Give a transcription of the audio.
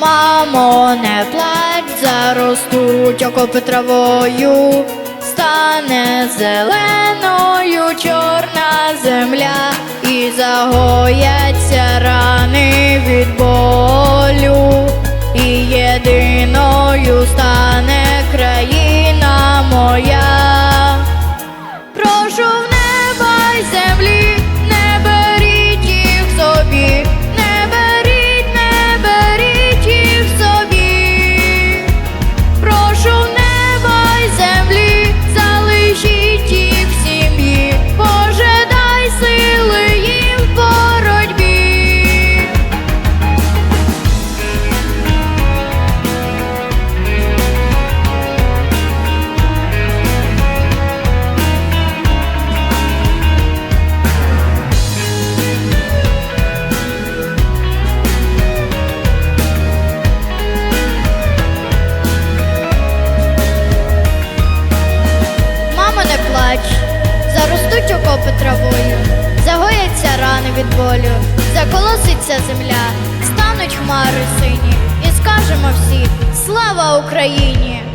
Мамо, не плач, заростуть окопи травою, стане зеленою чорна земля і загояться рани від болю, заростуть окопи травою, загояться рани від болю, заколоситься земля, стануть хмари сині, і скажемо всі слава Україні!